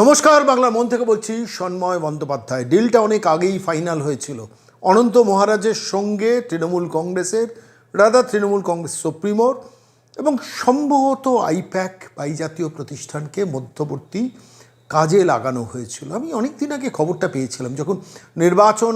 নমস্কার বাংলা মন থেকে বলছি সন্ময় বন্দ্যোপাধ্যায়। ডিলটা অনেক আগেই ফাইনাল হয়েছিল। অনন্ত মহারাজের সঙ্গে তৃণমূল কংগ্রেসের, রাধা তৃণমূল কংগ্রেস সুপ্রিমোর এবং সম্ভবত আইপ্যাক বা জাতীয় প্রতিষ্ঠানকে মধ্যবর্তী কাজে লাগানো হয়েছিল। আমি অনেক দিন আগে খবরটা পেয়েছিলাম, যখন নির্বাচন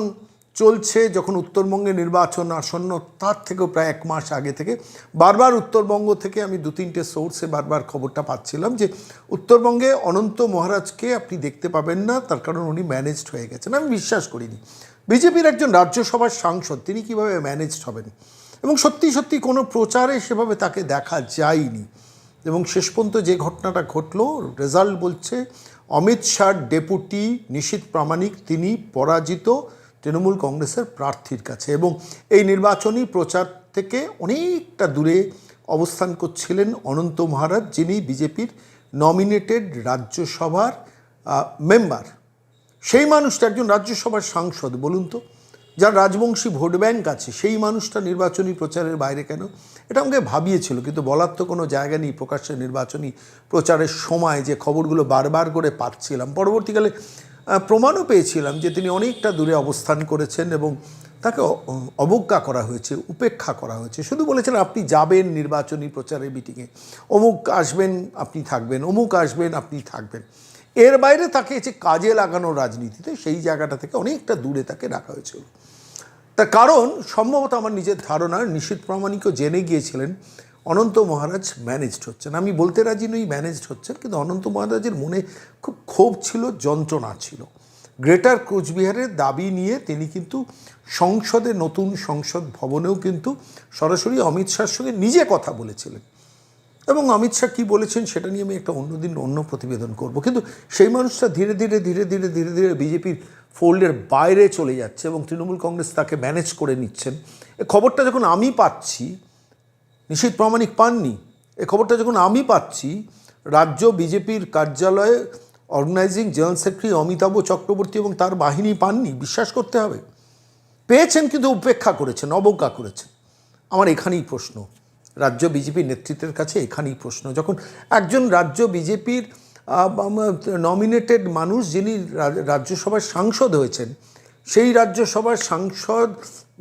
চলছে যখন উত্তরবঙ্গে নির্বাচন আসন্ন, তার থেকেও প্রায় এক মাস আগে থেকে। বারবার উত্তরবঙ্গ থেকে আমি দু তিনটে সোর্সে বারবার খবরটা পাচ্ছিলাম যে, উত্তরবঙ্গে অনন্ত মহারাজকে আপনি দেখতে পাবেন না, তার কারণ উনি ম্যানেজড হয়ে গেছেন। আমি বিশ্বাস করিনি। বিজেপির একজন রাজ্যসভার সাংসদ, তিনি কীভাবে ম্যানেজড হবেন? এবং সত্যি সত্যি কোনো প্রচারে সেভাবে তাকে দেখা যায়নি। এবং শেষ পর্যন্ত যে ঘটনাটা ঘটলো রেজাল্ট বলছে, অমিত শাহর ডেপুটি নিশীত প্রামাণিক, তিনি পরাজিত। তৃণমূল কংগ্রেসের প্রার্থীর কাছে এবং এই নির্বাচনী প্রচার থেকে অনেকটা দূরে অবস্থান করছিলেন অনন্ত মহারাজ, যিনি বিজেপির নমিনেটেড রাজ্যসভার মেম্বার। সেই মানুষটা একজন রাজ্যসভার সাংসদ, বলুন তো। যার রাজবংশী ভোট ব্যাংক আছে, সেই মানুষটা নির্বাচনী প্রচারের বাইরে কেন? এটা আমাকে ভাবিয়েছিল, কিন্তু বলার তো কোনো জায়গা নেই প্রকাশ্যে নির্বাচনী প্রচারের সময় যে খবরগুলো বারবার করে পাচ্ছিলাম। পরবর্তীকালে প্রমাণও পেয়েছিলাম যে তিনি অনেকটা দূরে অবস্থান করেছেন এবং তাকে অবজ্ঞা করা হয়েছে, উপেক্ষা করা হয়েছে। শুধু বলেছেন আপনি যাবেন নির্বাচনী প্রচারের মিটিংয়ে অমুক আসবেন, আপনি থাকবেন। অমুক আসবেন, আপনি থাকবেন। এর বাইরে তাকে যে কাজে লাগানো রাজনীতিতে, সেই জায়গাটা থেকে অনেকটা দূরে তাকে রাখা হয়েছিল। তার কারণ, সম্ভবত আমার নিজের ধারণা নিশ্চিত প্রামাণিকও জেনে গিয়েছিলেন অনন্ত মহারাজ ম্যানেজড হচ্ছেন। আমি বলতে রাজি নই ম্যানেজড হচ্ছেন, কিন্তু অনন্ত মহারাজের মনে খুব ক্ষোভ ছিল, যন্ত্রণা ছিল। গ্রেটার কোচবিহারের দাবি নিয়ে তিনি কিন্তু সংসদে, নতুন সংসদ ভবনেও কিন্তু সরাসরি অমিত শাহর সঙ্গে নিজে কথা বলেছিলেন। এবং অমিত শাহ কী বলেছেন সেটা নিয়ে আমি একটা অন্যদিন অন্য প্রতিবেদন করব। কিন্তু সেই মানুষটা ধীরে ধীরে ধীরে ধীরে ধীরে ধীরে বিজেপির ফোল্ডের বাইরে চলে যাচ্ছে এবং তৃণমূল কংগ্রেস তাকে ম্যানেজ করে নিচ্ছেন। খবরটা যখন আমি পাচ্ছি নিশীত প্রামাণিক পাননি। এ খবরটা যখন আমি পাচ্ছি, রাজ্য বিজেপির কার্যালয়ে organising general secretary Amitabha Chakraborty এবং তার বাহিনী পাননি, বিশ্বাস করতে হবে। পেয়েছেন কিন্তু, উপেক্ষা করেছেন, অবজ্ঞা করেছেন। আমার এখানেই প্রশ্ন, রাজ্য বিজেপির নেতৃত্বের কাছে এখানেই প্রশ্ন, যখন একজন রাজ্য বিজেপির নমিনেটেড মানুষ যিনি রাজ্যসভার সাংসদ হয়েছেন সেই রাজ্যসভার সাংসদ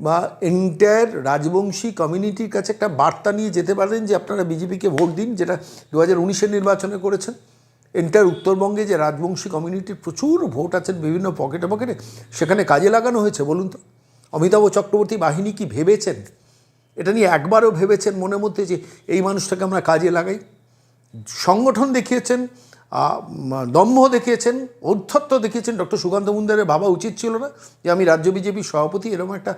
বা এন্টায়ার রাজবংশী কমিউনিটির কাছে একটা বার্তা নিয়ে যেতে পারেন যে আপনারা বিজেপিকে ভোট দিন, যেটা দু হাজার উনিশের নির্বাচনে করেছেন। এন্টার উত্তরবঙ্গে যে রাজবংশী কমিউনিটির প্রচুর ভোট আছেন বিভিন্ন পকেটে পকেটে, সেখানে কাজে লাগানো হয়েছে, বলুন তো। অমিতাভ চক্রবর্তী বাহিনী কি ভেবেছেন? এটা নিয়ে একবারও ভেবেছেন মনের মধ্যে যে এই মানুষটাকে আমরা কাজে লাগাই? সংগঠন দেখিয়েছেন দম্ভ দেখিয়েছেন, ঔদ্ধত্য দেখিয়েছেন ডক্টর সুকান্ত মুন্দারের ভাবা উচিত ছিল না যে আমি রাজ্য বিজেপির সভাপতি, এরকম একটা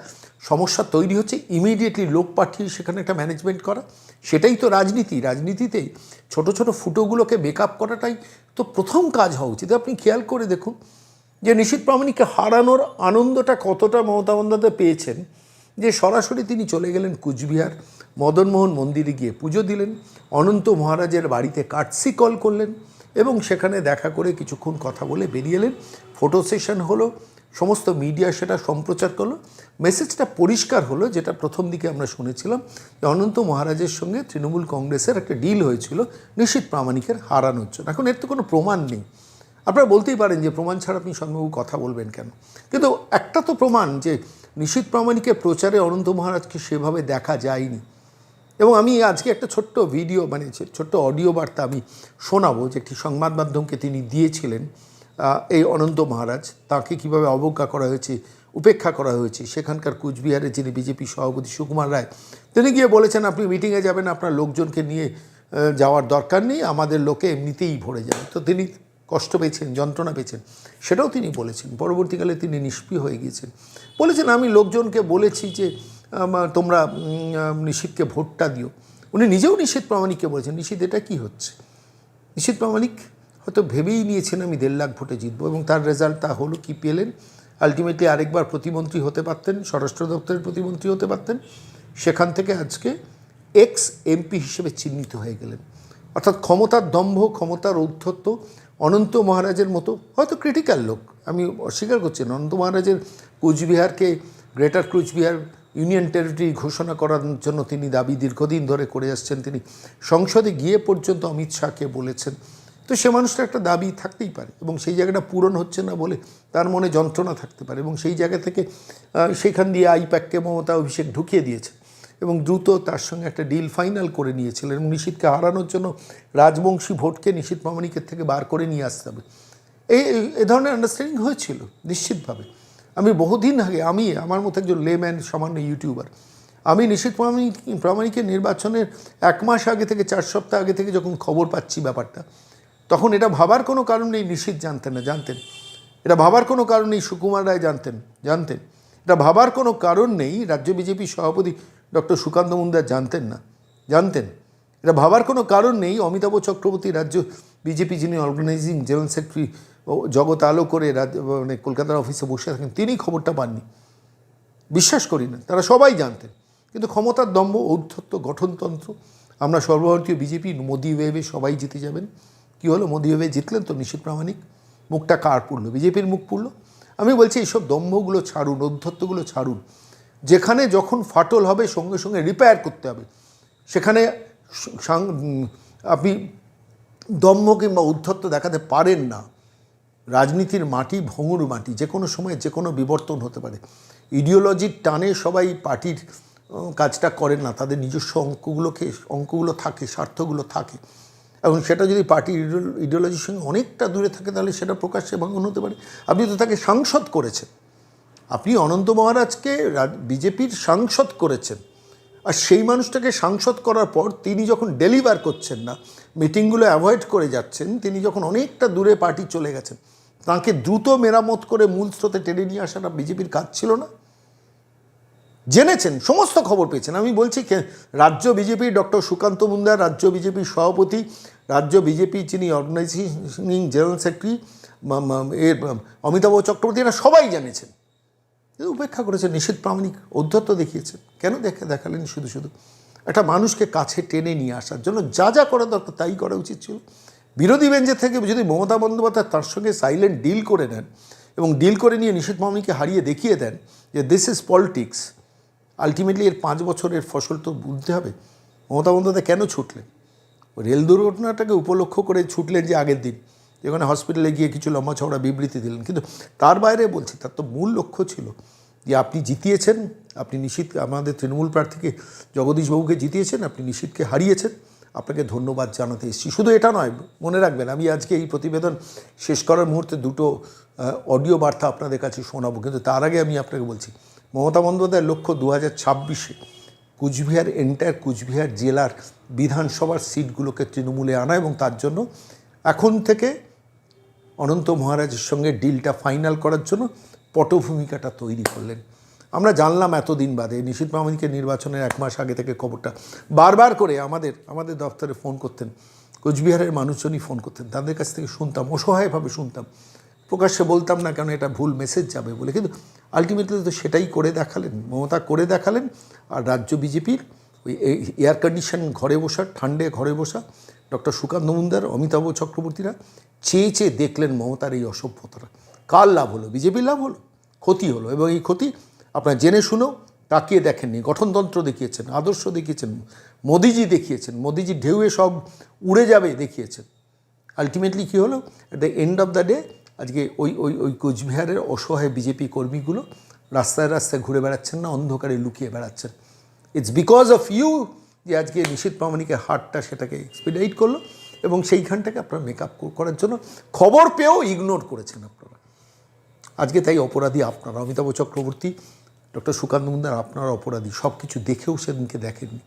সমস্যা তৈরি হচ্ছে ইমিডিয়েটলি লোক পাঠিয়ে সেখানে একটা ম্যানেজমেন্ট করা। সেটাই তো রাজনীতি। রাজনীতিতেই ছোট ছোট ফুটোগুলোকে বেকআপ করাটাই তো প্রথম কাজ হওয়া উচিত। আপনি খেয়াল করে দেখুন যে নিশীত প্রামাণিককে হারানোর আনন্দটা কতটা মমতা বন্দ্যোপাধ্যায় পেয়েছেন, যে সরাসরি তিনি চলে গেলেন কুচবিহার, মদনমোহন মন্দিরে গিয়ে পুজো দিলেন, অনন্ত মহারাজের বাড়িতে কাটসি কল করলেন এবং সেখানে দেখা করে কিছুক্ষণ কথা বলে বেরিয়ে এলেন। ফটো সেশন হলো, সমস্ত মিডিয়া সেটা সম্প্রচার করল। মেসেজটা পরিষ্কার হলো, যেটা প্রথম দিকে আমরা শুনেছিলাম যে অনন্ত মহারাজের সঙ্গে তৃণমূল কংগ্রেসের একটা ডিল হয়েছিল নিশীত প্রামাণিকের হারানোর জন্য এখন এর তো কোনো প্রমাণ নেই। আপনারা বলতেই পারেন যে প্রমাণ ছাড়া আপনি সঙ্গেবাবু কথা বলবেন কেন? কিন্তু একটা তো প্রমাণ যে নিশীত প্রামাণিকের প্রচারে অনন্ত মহারাজকে সেভাবে দেখা যায়নি। এবং আমি আজকে একটা ছোট্ট ভিডিও মানে ছোট্ট অডিও বার্তা আমি শোনাবো, যে একটি সংবাদ মাধ্যমকে তিনি দিয়েছিলেন এই অনন্ত মহারাজ। তাকে কীভাবে অবজ্ঞা করা হয়েছে, উপেক্ষা করা হয়েছে, সেখানকার কুচবিহারে যিনি বিজেপি সভাপতি সুকুমার রায়, তিনি গিয়ে বলেছেন, আপনি মিটিংয়ে যাবেন, আপনার লোকজনকে নিয়ে যাওয়ার দরকার নেই, আমাদের লোকে এমনিতেই ভরে যাবে। তো তিনি কষ্ট পেয়েছেন, যন্ত্রণা পেয়েছেন, সেটাও তিনি বলেছেন। পরবর্তীকালে তিনি নিষ্ক্রিয় হয়ে গিয়েছেন। বলেছেন, আমি লোকজনকে বলেছি যে তোমরা নিশীথকে ভোটটা দিও। উনি নিজেও নিষেধ প্রামাণিককে বলেছেন, নিষিদ্ধ, এটা কী হচ্ছে? নিষিদ্ধ প্রামাণিক হয়তো ভেবেই নিয়েছেন, আমি দেড় লাখ ভোটে জিতবো, এবং তার রেজাল্ট তা হলো কি পেলেন? আলটিমেটলি আরেকবার প্রতিমন্ত্রী হতে পারতেন, স্বরাষ্ট্র দপ্তরের প্রতিমন্ত্রী হতে পারতেন, সেখান থেকে আজকে এক্স এমপি হিসেবে চিহ্নিত হয়ে গেলেন। অর্থাৎ ক্ষমতার দম্ভ, ক্ষমতার ঔদ্ধত্য, অনন্ত মহারাজের মতো, হয়তো ক্রিটিক্যাল লোক, আমি অস্বীকার করছি না, অনন্ত মহারাজের কুচবিহারকে গ্রেটার কুচবিহার ইউনিয়ন টেরিটরি ঘোষণা করার জন্য তিনি দাবি দীর্ঘদিন ধরে করে আসছেন। তিনি সংসদে গিয়ে পর্যন্ত অমিত শাহকে বলেছেন। তো সে মানুষটার একটা দাবি থাকতেই পারে এবং সেই জায়গাটা পূরণ হচ্ছে না বলে তার মনে যন্ত্রণা থাকতে পারে এবং সেই জায়গা থেকে সেখান দিয়ে আইপ্যাককে মমতা অভিষেক ঢুকিয়ে দিয়েছে এবং দ্রুত তার সঙ্গে একটা ডিল ফাইনাল করে নিয়েছিলেন এবং নিশীথকে হারানোর জন্য রাজবংশী ভোটকে নিশীথ প্রামাণিকের থেকে বার করে নিয়ে আসতে হবে। এই- এ ধরনের আন্ডারস্ট্যান্ডিং হয়েছিল, নিশ্চিতভাবে। আমি বহুদিন আগে, আমি, আমার মতো একজন লেম্যান সামান্য ইউটিউবার আমি নিশ্চিত প্রামাণিক, প্রামাণিকের নির্বাচনের এক মাস আগে থেকে, চার সপ্তাহ আগে থেকে যখন খবর পাচ্ছি ব্যাপারটা, তখন এটা ভাবার কোনো কারণ নেই, নিশ্চিত জানতেন না, জানতেন। এটা ভাবার কোনো কারণ নেই, সুকুমার রায় জানতেন জানতেন। এটা ভাবার কোনো কারণ নেই, রাজ্য বিজেপি সভাপতি ডক্টর সুকান্ত মুন্দার জানতেন না, জানতেন। এটা ভাবার কোনো কারণ নেই, অমিতাভ চক্রবর্তী রাজ্য বিজেপি যিনি অর্গানাইজিং জেনারেল সেক্রেটারি জগৎ আলো করে মানে কলকাতার অফিসে বসে থাকেন তিনি খবরটা পাননি। বিশ্বাস করি না, তারা সবাই জানতেন। কিন্তু ক্ষমতার দম্ভ, ঔদ্ধত্য, গঠনতন্ত্র, আমরা সর্বভারতীয় বিজেপি মোদি ওয়েভে সবাই জিতে যাবেন। কি হলো? মোদি ওয়েভে জিতলেন তো নিশীত প্রামাণিক। মুখটা কার পুড়লো? বিজেপির মুখ পুড়লো? আমি বলছি, এইসব দম্ভগুলো ছাড়ুন, ঔদ্ধত্যগুলো ছাড়ুন। যেখানে যখন ফাটল হবে, সঙ্গে সঙ্গে রিপেয়ার করতে হবে। সেখানে আপনি দম্ভ কিংবা উদ্ধত্ত দেখাতে পারেন না। রাজনীতির মাটি, ভঙ্গুর মাটি, যে কোনো সময় যে কোনো বিবর্তন হতে পারে। ইডিওলজির টানে সবাই পার্টির কাজটা করেন না। তাদের নিজস্ব অঙ্কগুলোকে, অঙ্কগুলো থাকে, স্বার্থগুলো থাকে। এবং সেটা যদি পার্টির ইডিওলজির সঙ্গে অনেকটা দূরে থাকে, তাহলে সেটা প্রকাশ্যে ভাঙন হতে পারে। আপনি তো তাকে সাংসদ করেছেন। আপনি অনন্ত মহারাজকে বিজেপির সাংসদ করেছেন। আর সেই মানুষটাকে সাংসদ করার পর তিনি যখন ডেলিভার করছেন না মিটিংগুলো অ্যাভয়েড করে যাচ্ছেন, তিনি যখন অনেকটা দূরে পার্টি চলে গেছেন তাকে দ্রুত মেরামত করে মূল স্রোতে টেনে নিয়ে আসাটা বিজেপির কাজ ছিল না। জেনেছেন, সমস্ত খবর পেয়েছেন। আমি বলছি রাজ্য বিজেপি ডক্টর সুকান্ত মুন্দার রাজ্য বিজেপির সভাপতি, রাজ্য বিজেপি যিনি অর্গানাইজিং জেনারেল সেক্রেটারি এর অমিতাভ চক্রবর্তী, এরা সবাই জেনেছেন। উপেক্ষা করেছেন নিষেধ প্রামাণিক অধ্যত্ত দেখিয়েছেন। কেন দেখে, দেখালেন শুধু শুধু? একটা মানুষকে কাছে টেনে নিয়ে আসার জন্য যা যা করা দরকার, তাই করা উচিত ছিল। বিরোধী বেঞ্চের থেকে যদি মমতা বন্দ্যোপাধ্যায় তার সঙ্গে সাইলেন্ট ডিল করে নেন এবং ডিল করে নিয়ে নিষেধ প্রামাণিককে হারিয়ে দেখিয়ে দেন যে দিস ইজ পলিটিক্স আলটিমেটলি এর পাঁচ বছরের ফসল তো বুঝতে হবে। মমতা বন্দ্যোপাধ্যায় কেন ছুটলেন? রেল দুর্ঘটনাটাকে উপলক্ষ করে ছুটলেন যে আগের দিন, যেখানে হসপিটালে গিয়ে কিছু লম্বা চওড়া বিবৃতি দিলেন। কিন্তু তার বাইরে বলছি, তার তো মূল লক্ষ্য ছিল যে আপনি জিতিয়েছেন, আপনি নিশীত আমাদের তৃণমূল প্রার্থীকে জগদীশবাবুকে জিতিয়েছেন, আপনি নিশীতকে হারিয়েছেন। আপনাকে ধন্যবাদ জানাতে এসেছি। শুধু এটা নয়, মনে রাখবেন, আমি আজকে এই প্রতিবেদন শেষ করার মুহূর্তে দুটো অডিও বার্তা আপনাদের কাছে শোনাবো, কিন্তু তার আগে আমি আপনাকে বলছি, মমতা বন্দ্যোপাধ্যায়ের লক্ষ্য দু হাজার ছাব্বিশে কুচবিহার এন্টায়ার কুচবিহার জেলার বিধানসভার সিটগুলোকে তৃণমূলে আনা এবং তার জন্য এখন থেকে অনন্ত মহারাজের সঙ্গে ডিলটা ফাইনাল করার জন্য পটভূমিকাটা তৈরি করলেন। আমরা জানলাম এতদিন বাদে, নিশীত প্রামাণিকের নির্বাচনের এক মাস আগে থেকে খবরটা। বারবার করে আমাদের আমাদের দপ্তরে ফোন করতেন, কোচবিহারের মানুষজনই ফোন করতেন, তাদের কাছ থেকে শুনতাম, অসহায়ভাবে শুনতাম। প্রকাশ্যে বলতাম না কেন এটা ভুল মেসেজ যাবে বলে, কিন্তু আলটিমেটলি তো সেটাই করে দেখালেন, মমতা করে দেখালেন, আর রাজ্য বিজেপির ওই এয়ার কন্ডিশন ঘরে বসা, ঠান্ডে ঘরে বসা, ডক্টর সুকান্ত মুন্দার অমিতাভ চক্রবর্তীরা চেয়ে চেয়ে দেখলেন মমতার এই অসভ্যতাটা। কার লাভ হলো? বিজেপির লাভ হলো? ক্ষতি হলো? এবং এই ক্ষতি আপনার জেনে শুনেও তাকিয়ে দেখেননি, গঠনতন্ত্র দেখিয়েছেন, আদর্শ দেখিয়েছেন, মোদিজি দেখিয়েছেন, মোদিজি ঢেউয়ে সব উড়ে যাবে দেখিয়েছেন। আলটিমেটলি কী হলো? At the end of the day আজকে ওই ওই ওই কোচবিহারের অসহায় বিজেপি কর্মীগুলো রাস্তায় রাস্তায় ঘুরে বেড়াচ্ছেন না, অন্ধকারে লুকিয়ে বেড়াচ্ছেন। ইটস বিকজ অফ ইউ যে আজকে নিশীত প্রামাণিকের হারটা সেটাকে এক্সপিডাইট করল এবং সেইখানটাকে আপনারা মেকআপ করার জন্য খবর পেয়েও ইগনোর করেছেন আপনারা। আজকে তাই অপরাধী আপনারা, অমিতাভ চক্রবর্তী ডক্টর সুকান্ত মুন্দার আপনারা অপরাধী সব কিছু দেখেও সেদিনকে দেখেননি।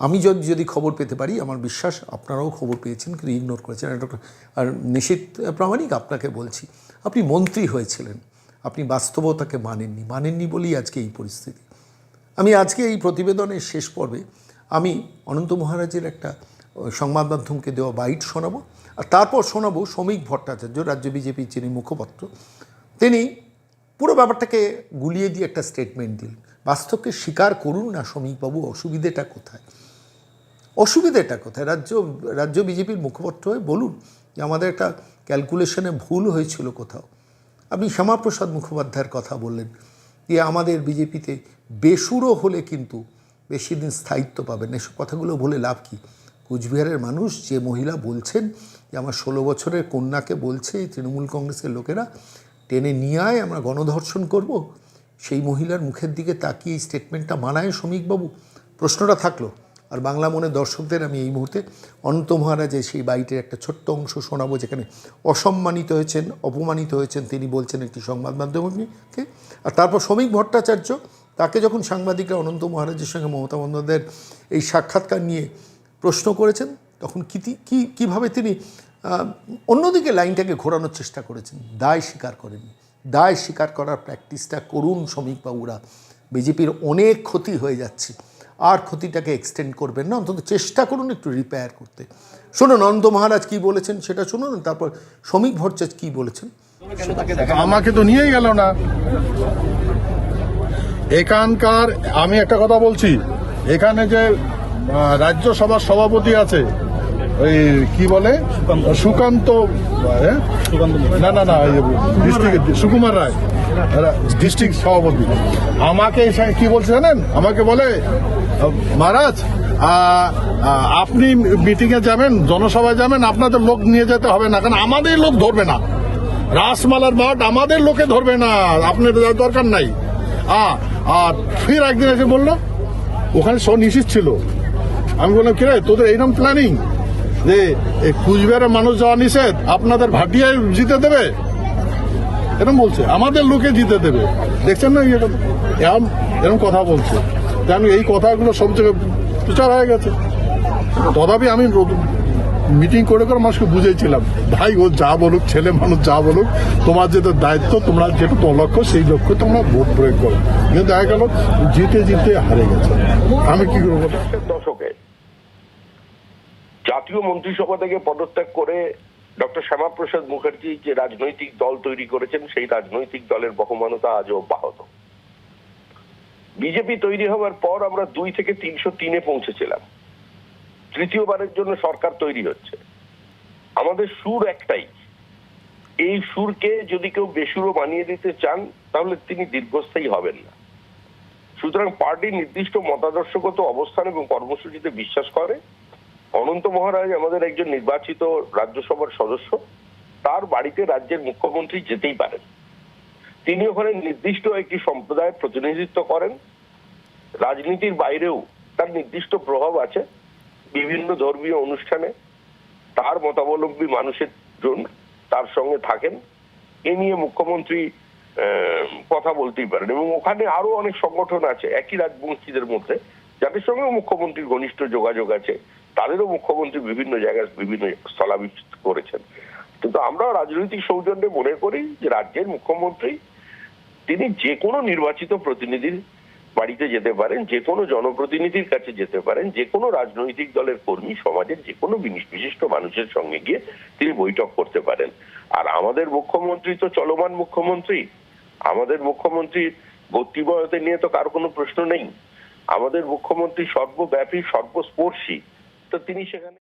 আমি যদি যদি খবর পেতে পারি, আমার বিশ্বাস আপনারাও খবর পেয়েছেন, কিন্তু ইগনোর করেছেন। ডক্টর, আর নিশীত প্রামাণিক আপনাকে বলছি, আপনি মন্ত্রী হয়েছিলেন, আপনি বাস্তবতাকে মানেননি মানেননি বলেই আজকে এই পরিস্থিতি। আমি আজকে এই প্রতিবেদনের শেষ পর্বে আমি অনন্ত মহারাজের একটা সংবাদ মাধ্যমকে দেওয়া বাইট শোনাবো, আর তারপর শোনাবো শ্রমিক ভট্টাচার্য, রাজ্য বিজেপির যিনি মুখপাত্র, তিনি পুরো ব্যাপারটাকে গুলিয়ে দিয়ে একটা স্টেটমেন্ট দিলেন বাস্তবকে স্বীকার করুন না শ্রমিকবাবু, অসুবিধেটা কোথায়? অসুবিধেটা কোথায়? রাজ্য রাজ্য বিজেপির মুখপাত্র হয়ে বলুন যে আমাদের একটা ক্যালকুলেশনে ভুল হয়েছিল কোথাও। আপনি শ্যামাপ্রসাদ মুখোপাধ্যায়ের কথা বললেন যে আমাদের বিজেপিতে বেসুরো হলে কিন্তু বেশি দিন স্থায়িত্ব পাবেন এসব কথাগুলো বলে লাভ কি? কুচবিহারের মানুষ, যে মহিলা বলছেন যে আমার ষোলো বছরের কন্যাকে বলছে তৃণমূল কংগ্রেসের লোকেরা টেনে নিয়ে আয়, আমরা গণধর্ষণ করব। সেই মহিলার মুখের দিকে তাকিয়ে এই স্টেটমেন্টটা মানায় শ্রমিকবাবু। প্রশ্নটা থাকল, আর বাংলা মনে দর্শকদের আমি এই মুহূর্তে অনন্ত মহারাজের সেই বাইটের একটা ছোট্ট অংশ শোনাবো, যেখানে অসম্মানিত হয়েছেন, অপমানিত হয়েছেন, তিনি বলছেন একটি সংবাদ মাধ্যমকে। আর তারপর শ্রমিক ভট্টাচার্য, তাকে যখন সাংবাদিকরা অনন্ত মহারাজের সঙ্গে মমতা বন্দ্যোপাধ্যায়ের এই সাক্ষাৎকার নিয়ে প্রশ্ন করেছেন, তখন কী কী, কীভাবে তিনি অন্যদিকে লাইনটাকে ঘোরানোর চেষ্টা করেছেন। দায় স্বীকার করেননি। দায় স্বীকার করার প্র্যাকটিসটা করুন শ্রমিকবাবুরা বিজেপির অনেক ক্ষতি হয়ে যাচ্ছে। আর ক্ষতিটাকে এক্সটেন্ড করবেন না, অন্তত চেষ্টা করুন একটু রিপেয়ার করতে। শুনুন, অনন্ত মহারাজ কি বলেছেন সেটা শুনুন, তারপর শ্রমিক ভট্টাচার্য কি বলেছেন? আমাকে তো নিয়েই গেল না। এখানকার, আমি একটা কথা বলছি, এখানে যে রাজ্যসভার সভাপতি আছে ওই কি বলে? সুকান্ত। হ্যাঁ? না না না ডিস্ট্রিক্ট সুকুমার রায়। ডিস্ট্রিক্ট সভাপতি। আমাকে কি বলছে জানেন? আমাকে বলে মহারাজ আপনি মিটিং এ যাবেন জনসভায় যাবেন আপনাদের লোক নিয়ে যেতে হবে না কারণ আমাদের লোক ধরবে না। রাসমালার মাঠ আমাদের লোকে ধরবে না আপনার দরকার নাই। আর ফির একদিন এসে বলল ওখানে সব নিশ্চিত ছিল। আমি বললাম কিরে তোদের এইরকম প্ল্যানিং যে এই কুচবিহারের মানুষ যাওয়া নিষেধ, আপনাদের ভাটিয়ায় জিতে দেবে? এরকম বলছে, আমাদের লোকে জিতে দেবে। দেখছেন না কথা? এরম এরকম কথা বলছে। আমি এই কথাগুলো সব জায়গায় প্রচার হয়ে গেছে। তথাপি আমি মিটিং করে করে মানুষকে বুঝেছিলাম। ভাই ও যা বলুক, ছেলে মানুষ যা বলুক, তোমার যেটা দায়িত্ব, তোমরা যেটা তোমার লক্ষ্য সেই লক্ষ্য তোমরা ভোট প্রয়োগ করো। কিন্তু দেখা গেল, জিতে জিতে হারে গেছে। আমি কি করব? দশকে জাতীয় মন্ত্রিসভা থেকে পদত্যাগ করে ডক্টর শ্যামাপ্রসাদ মুখার্জি যে রাজনৈতিক দল তৈরি করেছেন, সেই রাজনৈতিক দলের বহমানতা আজও অব্যাহত। বিজেপি তৈরি হওয়ার পর আমরা দুই থেকে তিনশো তিনে পৌঁছেছিলাম। তৃতীয়বারের জন্য সরকার তৈরি হচ্ছে। আমাদের সুর একটাই। এই সুরকে যদি কেউ বেসুরও বানিয়ে দিতে চান, তাহলে তিনি দীর্ঘস্থায়ী হবেন না। সুতরাং পার্টি নির্দিষ্ট মতাদর্শগত অবস্থান এবং কর্মসূচিতে বিশ্বাস করে অনন্ত মহারাজ আমাদের একজন নির্বাচিত রাজ্যসভার সদস্য, তার বাড়িতে রাজ্যের মুখ্যমন্ত্রী যেতেই পারেন। তিনি ওখানে নির্দিষ্ট একটি সম্প্রদায়ের প্রতিনিধিত্ব করেন। রাজনীতির বাইরেও তার নির্দিষ্ট প্রভাব আছে বিভিন্ন ধর্মীয় অনুষ্ঠানে। তার মতাবলম্বী মানুষের জন্য তার সঙ্গে থাকেন। এ নিয়ে মুখ্যমন্ত্রী কথা বলতেই পারেন এবং ওখানে আরও অনেক সংগঠন আছে একই রাজবংশীদের মধ্যে, যাদের সঙ্গে মুখ্যমন্ত্রীর ঘনিষ্ঠ যোগাযোগ আছে। তাদেরও মুখ্যমন্ত্রী বিভিন্ন জায়গায় বিভিন্ন স্থলাভিষিক্ত করেছেন। কিন্তু আমরা রাজনৈতিক সৌজন্যে মনে করি যে রাজ্যের মুখ্যমন্ত্রী, তিনি যে কোনো নির্বাচিত প্রতিনিধির বাড়িতে যেতে পারেন, যে কোনো জনপ্রতিনিধির কাছে যেতে পারেন, যে কোনো রাজনৈতিক দলের কর্মী, সমাজের যে কোনো বিশিষ্ট মানুষের সঙ্গে গিয়ে তিনি বৈঠক করতে পারেন। আর আমাদের মুখ্যমন্ত্রী তো চলমান মুখ্যমন্ত্রী। আমাদের মুখ্যমন্ত্রীর গতিবয়তে নিয়ে তো কার কোনো প্রশ্ন নেই। আমাদের মুখ্যমন্ত্রী সর্বব্যাপী, সর্বস্পর্শী। তো তিনি সেখানে